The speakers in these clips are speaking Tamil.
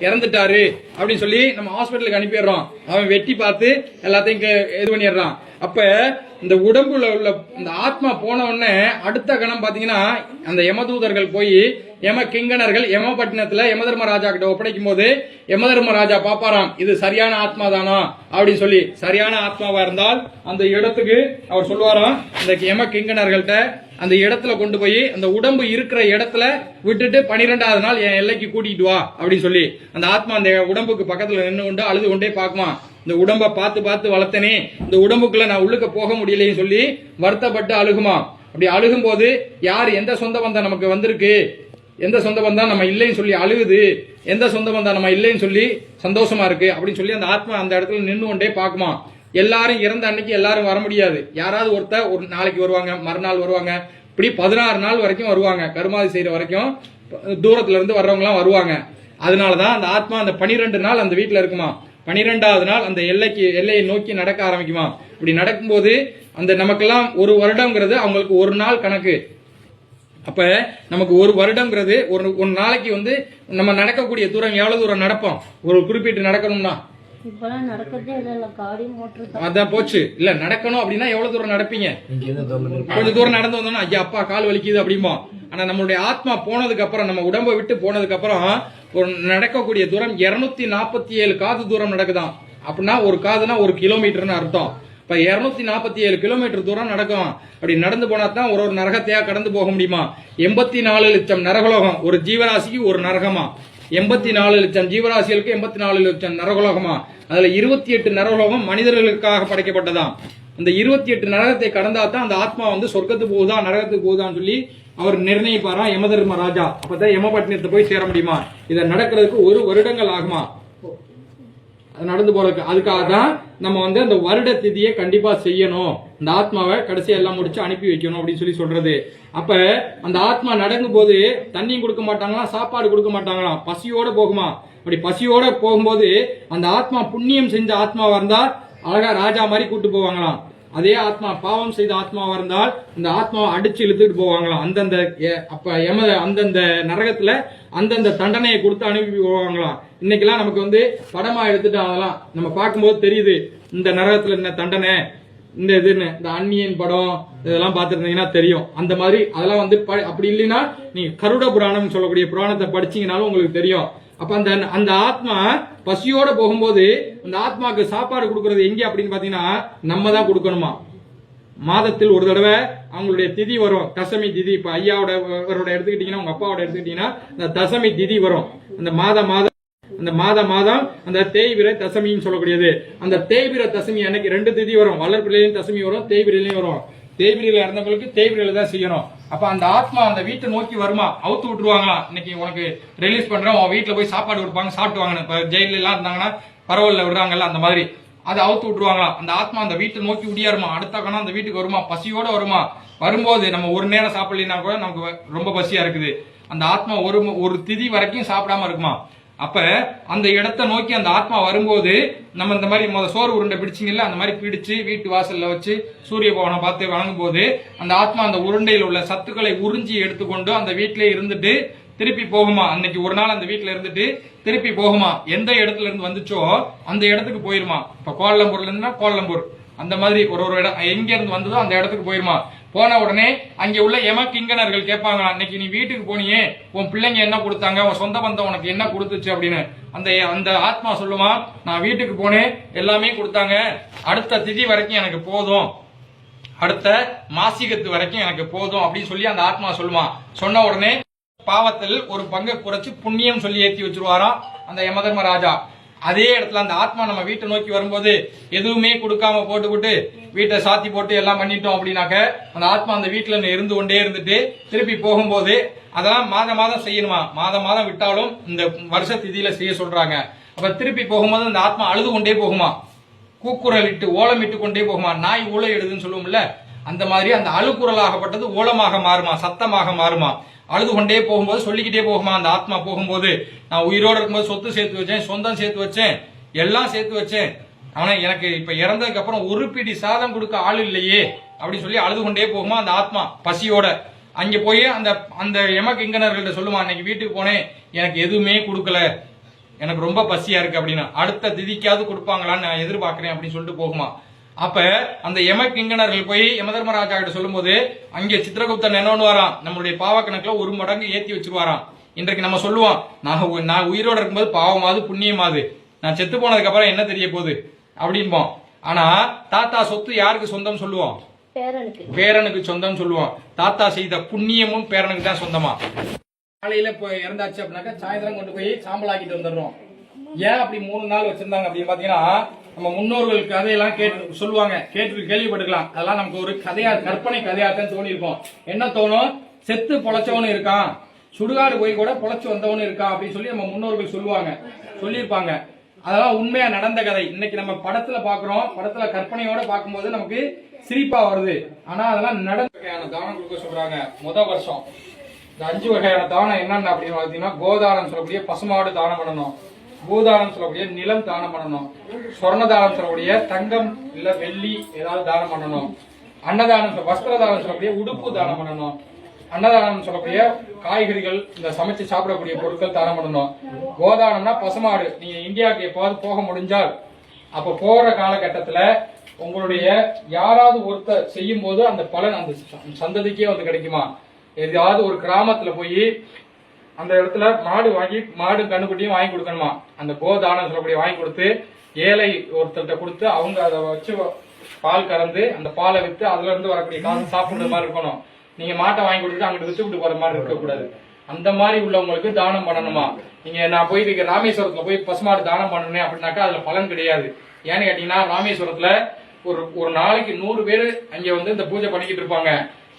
இறந்துட்டாரு அப்படின்னு சொல்லி நம்ம ஹாஸ்பிட்டலுக்கு அனுப்பிடுறோம். அவன் வெட்டி பார்த்து எல்லாத்தையும் கே- இது பண்ணிடுறான். அப்ப இந்த உடம்புல உள்ள இந்த ஆத்மா போன உடனே அடுத்த கணம் பாத்தீங்கன்னா அந்த யமதூதர்கள் போய் யம கிங்கணர்கள் யமபட்டினத்துல யமதர்மராஜா கிட்ட ஒப்படைக்கும் போது யமதர்மராஜா பாப்பாராம் இது சரியான ஆத்மா தானா? அப்படின்னு சொல்லி சரியான ஆத்மாவா இருந்தால் அந்த இடத்துக்கு அவர் சொல்லுவாராம் இந்த யம கிங்கணர்கள்ட்ட அந்த இடத்துல கொண்டு போய் அந்த உடம்பு இருக்கிற இடத்துல விட்டுட்டு பனிரெண்டாவது நாள் என் எல்லைக்கு கூட்டிட்டு வா அப்படின்னு சொல்லி அந்த ஆத்மா அந்த உடம்புக்கு பக்கத்துல நின்று கொண்டு அழுது கொண்டே பார்க்குமா இந்த உடம்பை பார்த்து பார்த்து வளர்த்தனே இந்த உடம்புக்குள்ள நான் உள்ளுக்க போக முடியலைன்னு சொல்லி வருத்தப்பட்டு அழுகுமா? அப்படி அழுகும் போது யார் எந்த சொந்த பந்தம் நமக்கு வந்திருக்கு? எந்த சொந்த பந்தம் நம்ம இல்லைன்னு சொல்லி அழுகுது? எந்த சொந்த பந்தம் நம்ம இல்லைன்னு சொல்லி சந்தோஷமா இருக்கு? அப்படின்னு சொல்லி அந்த ஆத்மா அந்த இடத்துல நின்று கொண்டே பார்க்குமா? எல்லாரும் இறந்த அன்னைக்கு எல்லாரும் வர முடியாது. யாராவது ஒருத்தர் ஒரு நாளைக்கு வருவாங்க மறுநாள் வருவாங்க. இப்படி பதினாறு நாள் வரைக்கும் வருவாங்க. கருமாதி செய்யற வரைக்கும் தூரத்துல இருந்து வர்றவங்கலாம் வருவாங்க. அதனாலதான் அந்த ஆத்மா அந்த பனிரெண்டு நாள் அந்த வீட்டில் இருக்குமா? பனிரெண்டாவது நாள் அந்த எல்லைக்கு எல்லையை நோக்கி நடக்க ஆரம்பிக்குமா? இப்படி நடக்கும்போது அந்த நமக்கெல்லாம் ஒரு வருடங்கிறது அவங்களுக்கு ஒரு நாள் கணக்கு. அப்ப நமக்கு ஒரு வருடங்கிறது ஒரு ஒரு நாளைக்கு வந்து நம்ம நடக்கக்கூடிய தூரம் எவ்வளவு தூரம் நடப்போம்? ஒரு குறிப்பிட்டு நடக்கணும்னா. இப்பெல்லாம் நடக்கிறதே இல்ல காடி மோட்டர் அதான் போச்சு. இல்ல நடக்கணும் அப்படின்னா எவ்வளவு தூரம் நடப்பீங்க? கொஞ்சம் தூரம் நடந்து வந்தோம்னா ஐயா அப்பா கால் வலிக்குது அப்படிம்போம் ஆனா நம்மளுடைய ஆத்மா போனதுக்கு அப்புறம் நம்ம உடம்பை விட்டு போனதுக்கு அப்புறம் ஒரு நடக்கக்கூடிய தூரம் 247 நாற்பத்தி ஏழு காது தூரம் நடக்குதாம் அப்படின்னா ஒரு காதுனா ஒரு கிலோமீட்டர்னு அர்த்தம். இப்ப 247 நாற்பத்தி ஏழு கிலோமீட்டர் தூரம் நடக்கும். அப்படி நடந்து போனா தான் ஒரு ஒரு நரகத்தையா கடந்து போக முடியுமா? எண்பத்தி நாலு லட்சம் நரகலோகம். ஒரு ஜீவராசிக்கு ஒரு நரகமா? எண்பத்தி நாலு லட்சம் ஜீவராசிகளுக்கு எண்பத்தி நாலு லட்சம் நரகலோகமா? அதுல இருபத்தி எட்டு நரகலோகம் மனிதர்களுக்காக படைக்கப்பட்டதாம். அந்த இருபத்தி எட்டு நரகத்தை கடந்தா தான் அந்த ஆத்மா வந்து சொர்க்கத்துக்கு போகுதா நரகத்துக்கு போகுதான்னு சொல்லி அவர் நிர்ணயிப்பாரா யமதர்ம ராஜா. அப்பதான் யமபட்டினத்தை போய் சேர முடியுமா? இதை நடக்கிறதுக்கு ஒரு வருடங்கள் ஆகுமா? அது நடந்து போறதுக்கு. அதுக்காக தான் நம்ம வந்து அந்த வருட திதியை கண்டிப்பா செய்யணும். இந்த ஆத்மாவை கடைசியா எல்லாம் முடிச்சு அனுப்பி வைக்கணும் அப்படின்னு சொல்லி சொல்றது. அப்ப அந்த ஆத்மா நடக்கும் போது தண்ணியும் கொடுக்க மாட்டாங்களாம் சாப்பாடு கொடுக்க மாட்டாங்களாம். பசியோட போகுமா? அப்படி பசியோட போகும்போது அந்த ஆத்மா புண்ணியம் செஞ்ச ஆத்மாவா இருந்தா அழகா ராஜா மாதிரி கூட்டு போவாங்களாம். அதே ஆத்மா பாவம் செய்த ஆத்மாவா இருந்தால் இந்த ஆத்மாவை அடிச்சு இழுத்துட்டு போவாங்களாம். அந்தந்த எ- அப்ப எம அந்தந்த நரகத்துல அந்தந்த தண்டனையை கொடுத்து அனுப்பி போவாங்களாம். இன்னைக்கெல்லாம் நமக்கு வந்து படமா எடுத்துட்டு அதெல்லாம் நம்ம பார்க்கும்போது தெரியுது. இந்த நரகத்துல என்ன தண்டனை? இந்த இதுன்னு இந்த அன்னியன் படம் இதெல்லாம் பார்த்துருந்தீங்கன்னா தெரியும். அந்த மாதிரி அதெல்லாம் வந்து ப- அப்படி இல்லைன்னா நீங்க கருட புராணம் சொல்லக்கூடிய புராணத்தை படிச்சீங்கனாலும் உங்களுக்கு தெரியும். அப்ப அந்த அந்த ஆத்மா பசியோட போகும்போது அந்த ஆத்மாக்கு சாப்பாடு கொடுக்கறது எங்க அப்படின்னு பாத்தீங்கன்னா நம்ம தான் கொடுக்கணுமா? மாதத்தில் ஒரு தடவை அவங்களுடைய திதி வரும். தசமி திதி. இப்ப ஐயாவோட இவரோட எடுத்துக்கிட்டீங்கன்னா உங்க அப்பாவோட எடுத்துக்கிட்டீங்கன்னா இந்த தசமி திதி வரும். அந்த மாத மாதம் அந்த மாத மாதம் அந்த தேய்பிர தசமின்னு சொல்லக்கூடியது. அந்த தேய்பிர தசமி அன்னைக்கு ரெண்டு திதி வரும். வளர்ப்பிலையும் தசமி வரும் தேய்பிரிலையும் வரும். தேய்பிரியில இறந்தவங்களுக்கு தேய்பிரியில தான் செய்யணும். அப்ப அந்த ஆத்மா அந்த வீட்டை நோக்கி வருமா? அவுத்து விட்டுருவாங்களா? இன்னைக்கு உனக்கு ரிலீஸ் பண்றேன் உன் வீட்டுல போய் சாப்பாடு கொடுப்பாங்க சாப்பிட்டுவாங்க இப்ப ஜெயில எல்லாம் இருந்தாங்கன்னா பரவாயில்ல விடுறாங்கல்ல அந்த மாதிரி. அதை அவுத்து விட்டுருவாங்களா? அந்த ஆத்மா அந்த வீட்டை நோக்கி உடியாருமா அடுத்த கணம் அந்த வீட்டுக்கு வருமா? பசியோட வருமா? வரும்போது நம்ம ஒரு நேரம் சாப்பிடலாம் கூட நமக்கு ரொம்ப பசியா இருக்குது. அந்த ஆத்மா ஒரு ஒரு திதி வரைக்கும் சாப்பிடாம இருக்குமா? அப்ப அந்த இடத்த நோக்கி அந்த ஆத்மா வரும்போது நம்ம இந்த மாதிரி முத சோறு உருண்டை பிடிச்சிங்கல்ல அந்த மாதிரி பிடிச்சு வீட்டு வாசல்ல வச்சு சூரிய பவனை பார்த்து வழங்கும் போது அந்த ஆத்மா அந்த உருண்டையில் உள்ள சத்துக்களை உறிஞ்சி எடுத்துக்கொண்டு அந்த வீட்டிலே இருந்துட்டு திருப்பி போகுமா? அன்னைக்கு ஒரு நாள் அந்த வீட்டில் இருந்துட்டு திருப்பி போகுமா? எந்த இடத்துல இருந்து வந்துச்சோ அந்த இடத்துக்கு போயிருமா? இப்ப கோலம்பூர்ல இருந்தா கோலம்பூர். அந்த மாதிரி ஒரு ஒரு இடம் எங்க இருந்து வந்ததோ அந்த இடத்துக்கு போயிருமா? போன உடனே அங்க உள்ள எம கிங்கனர்கள் கேட்பாங்களா அன்னைக்கு நீ வீட்டுக்கு போனியே உன் பிள்ளைங்க என்ன கொடுத்தாங்க உன் சொந்த பந்தம் உனக்கு என்ன கொடுத்துச்சு? அப்படின்னு. அந்த அந்த ஆத்மா சொல்லுமா நான் வீட்டுக்கு போனேன் எல்லாமே கொடுத்தாங்க அடுத்த திதி வரைக்கும் எனக்கு போதும் அடுத்த மாசிகத்து வரைக்கும் எனக்கு போதும் அப்படின்னு சொல்லி அந்த ஆத்மா சொல்லுமா. சொன்ன உடனே பாவத்தில் ஒரு பங்கை குறைச்சு புண்ணியம் சொல்லி ஏத்தி வச்சிருவாராம் அந்த யமதர்ம ராஜா. அதே இடத்துல அந்த ஆத்மா நம்ம வீட்டை நோக்கி வரும்போது எதுவுமே கொடுக்காம போட்டுக்கிட்டு வீட்டை சாத்தி போட்டு எல்லாம் பண்ணிட்டோம் அப்படின்னாக்க அந்த ஆத்மா அந்த வீட்டுல இருந்து கொண்டே இருந்துட்டு திருப்பி போகும்போது அதெல்லாம் மாதம் மாதம் செய்யணுமா? மாதம் மாதம் விட்டாலும் இந்த வருஷ திதியில செய்ய சொல்றாங்க. அப்ப திருப்பி போகும்போது அந்த ஆத்மா அழுது கொண்டே போகுமா? கூக்குரலிட்டு ஓலமிட்டு கொண்டே போகுமா? நாய் ஊழ எழுதுன்னு சொல்லுவோம்ல அந்த மாதிரி அந்த அழுக்குரலாகப்பட்டது ஓலமாக மாறுமா? சத்தமாக மாறுமா? அழுது கொண்டே போகும்போது சொல்லிக்கிட்டே போகுமா? அந்த ஆத்மா போகும்போது நான் உயிரோடு இருக்கும்போது சொத்து சேர்த்து வச்சேன் சொந்தம் சேர்த்து வச்சேன் எல்லாம் சேர்த்து வச்சேன். ஆனா எனக்கு இப்ப இறந்ததுக்கு அப்புறம் ஒரு பிடி சாதம் கொடுக்க ஆள் இல்லையே அப்படின்னு சொல்லி அழுது கொண்டே போகுமா? அந்த ஆத்மா பசியோட. அங்க போய் அந்த அந்த எம கிங்கனர்கள்ட்ட சொல்லுமா அன்னைக்கு வீட்டுக்கு போனேன் எனக்கு எதுவுமே கொடுக்கல. எனக்கு ரொம்ப பசியா இருக்கு அப்படின்னா அடுத்த திதிக்காவது கொடுப்பாங்களான்னு நான் எதிர்பார்க்கிறேன் அப்படின்னு சொல்லிட்டு போகுமா? அப்ப அந்த யம கிங்கணர்கள் போய் யமதர்மராஜா கிட்ட சொல்லும்போது அங்கே சித்திரகுப்தன் என்ன வரான் நம்மளுடைய பாவ கணக்குல ஒரு மடங்கு ஏத்தி வச்சிருவாராம். இன்றைக்கு நம்ம சொல்லுவோம் நான் நான் உயிரோட இருக்கும்போது பாவமாவது புண்ணியமாவது. நான் செத்து போனதுக்கு அப்புறம் என்ன தெரிய போகுது? அப்படின்போம். ஆனா தாத்தா சொத்து யாருக்கு சொந்தம் சொல்லுவோம்? பேரனுக்கு. சொந்தம் சொல்லுவோம். தாத்தா செய்த புண்ணியமும் பேரனுக்கு தான் சொந்தமா? காலையில போய் இறந்தாச்சு அப்படின்னாக்கா சாயந்தரம் கொண்டு போய் சாம்பலாக்கிட்டு வந்துடுறோம். ஏன் அப்படி மூணு நாள் வச்சிருந்தாங்க அப்படின்னு பாத்தீங்கன்னா நம்ம முன்னோர்கள் கதையெல்லாம் கேட்டு சொல்லுவாங்க. கேட்டு கேள்விப்பட்டுக்கலாம். அதெல்லாம் நமக்கு ஒரு கதையா கற்பனை கதையா தான் தோணி இருக்கும் என்ன தோணும்? செத்து பொழைச்சவனு இருக்கான். சுடுகாடு போய் கூட பொழைச்சு வந்தவனு இருக்கான் அப்படின்னு சொல்லி நம்ம முன்னோர்கள் சொல்லுவாங்க. சொல்லியிருப்பாங்க. அதெல்லாம் உண்மையா நடந்த கதை. இன்னைக்கு நம்ம படத்துல பாக்குறோம் படத்துல கற்பனையோட பார்க்கும்போது நமக்கு சிரிப்பா வருது. ஆனா அதெல்லாம் நடந்த வகையான தானம் கொடுக்க சொல்றாங்க. முத வருஷம். இந்த அஞ்சு வகையான தானம் என்னென்ன அப்படின்னு பார்த்தீங்கன்னா கோதானம் சொல்லக்கூடிய பசுமாடு தானம் பண்ணணும். பூதானம் சொல்லக்கூடிய நிலம் தானம் பண்ணணும். சொர்ண தானம் சொல்லக்கூடிய தங்கம் இல்ல வெள்ளி ஏதாவது தானம் பண்ணணும். அன்னதானம் வஸ்திர தானம் சொல்லக்கூடிய உடுப்பு தானம் பண்ணணும். அன்னதானம் சொல்லக்கூடிய காய்கறிகள் இந்த சமைச்சு சாப்பிடக்கூடிய பொருட்கள் தானம் பண்ணணும். கோதானம்னா பசுமாடு. நீங்க இந்தியாவுக்கு எப்போது போக முடிஞ்சால் அப்ப போற காலகட்டத்துல உங்களுடைய யாராவது ஒருத்தர் செய்யும் போது அந்த பலன் அந்த சந்ததிக்கே வந்து கிடைக்குமா? எதாவது ஒரு கிராமத்துல போய் அந்த இடத்துல மாடு வாங்கி மாடு கண்ணுக்குட்டியும் வாங்கி கொடுக்கணுமா? அந்த கோதானம் சொல்லக்கூடிய வாங்கி கொடுத்து ஏழை ஒருத்தர்கிட்ட கொடுத்து அவங்க அதை வச்சு பால் கறந்து அந்த பாலை வித்து அதுல இருந்து வரக்கூடிய காசு சாப்பிடுற மாதிரி இருக்கணும். நீங்க மாட்டை வாங்கி கொடுத்துட்டு அங்கிட்டு வித்து விட்டு போற மாதிரி இருக்கக்கூடாது. அந்த மாதிரி உள்ளவங்களுக்கு தானம் பண்ணணுமா? நீங்க நான் போய் இருக்க ராமேஸ்வரத்துல போய் பசுமாடு தானம் பண்ணணும் அப்படின்னாக்கா அதுல பலன் கிடையாது. ஏன்னு கேட்டீங்கன்னா ராமேஸ்வரத்துல ஒரு ஒரு நாளைக்கு நூறு பேர் அங்க வந்து இந்த பூஜை பண்ணிக்கிட்டு இருப்பாங்க.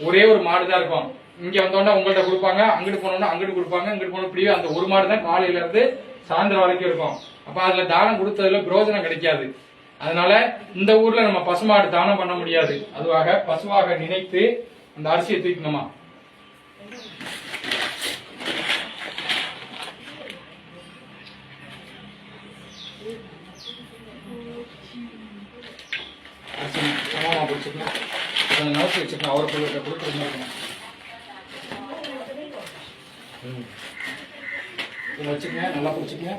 ஒரே ஒரு மாடு தான் இருக்கும். இங்க வந்தோடனே உங்கள்ட்ட கொடுப்பாங்க அங்கிட்டு போனோம்னா அங்கிட்டு கொடுப்பாங்க இங்கிட்டு போன இப்படியே அந்த ஒரு மாடு தான் காலையில இருந்து சாயந்தரம் வரைக்கும் இருக்கும். அப்ப அதுல தானம் கொடுத்ததுல பிரோஜனம் கிடைக்காது. அதனால இந்த ஊர்ல நம்ம பசுமாடு தானம் பண்ண முடியாது. அதுவாக பசுவாக நினைத்து அந்த அரிசியை தூக்கணுமா அரிசி சமமா பிடிச்சிக்கணும் கொஞ்சம் நோக்கி வச்சுக்கணும் அவரை கொடுக்க மாதிரி இருக்கணும். இதை வச்சுக்கங்க நல்லா பிடிச்சிக்கங்க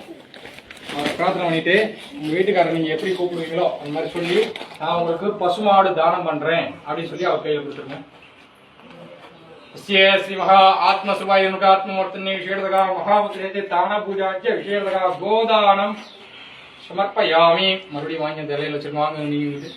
பிரார்த்தனை பண்ணிட்டு உங்கள் வீட்டுக்காரர் நீங்கள் எப்படி கூப்பிடுவீங்களோ அந்த மாதிரி சொல்லி நான் உங்களுக்கு பசுமாடு தானம் பண்ணுறேன் அப்படின்னு சொல்லி அவர் கையில் கொடுத்துருங்க. சிவஹா ஆத்ம சுபாயனுக்கு ஆத்மவர்த்தனை விஷயதகா மகாபுத்திரத்தை தான பூஜாக்கிய விஷயதகா கோதானம் சமர்ப்பயாமி. மறுபடியும் வாங்கி தலையில் வச்சுருவாங்க நீங்கள்